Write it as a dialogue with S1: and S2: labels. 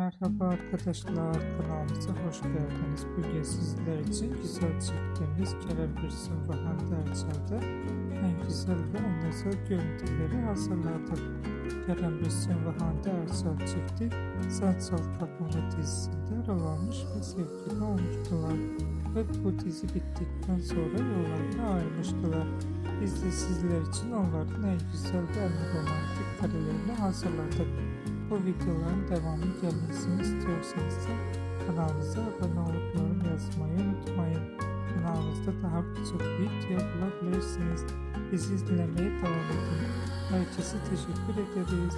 S1: Merhaba arkadaşlar kanalımıza hoş geldiniz. Bugün sizler için güzel çektiğimiz Bürsin ve Hande Erçel'de en güzel ve en özel görüntüleri hazırladık. Bürsin ve Hande Erçel çifti Sensal Kapımı dizisinde rol almış ve sevgili olmuştular. Ve bu dizi bittikten sonra yollarına ayrılmıştılar. Biz de sizler için onların en güzel ve en romantik karelerini hazırladık. Bu videoların devamı gelmesini istiyorsanız da kanalımıza abone olup yorum yazmayı unutmayın. Kanalımızda daha birçok video bulabilirsiniz. Bizi izlemeye devam edin. Herkese teşekkür ederiz.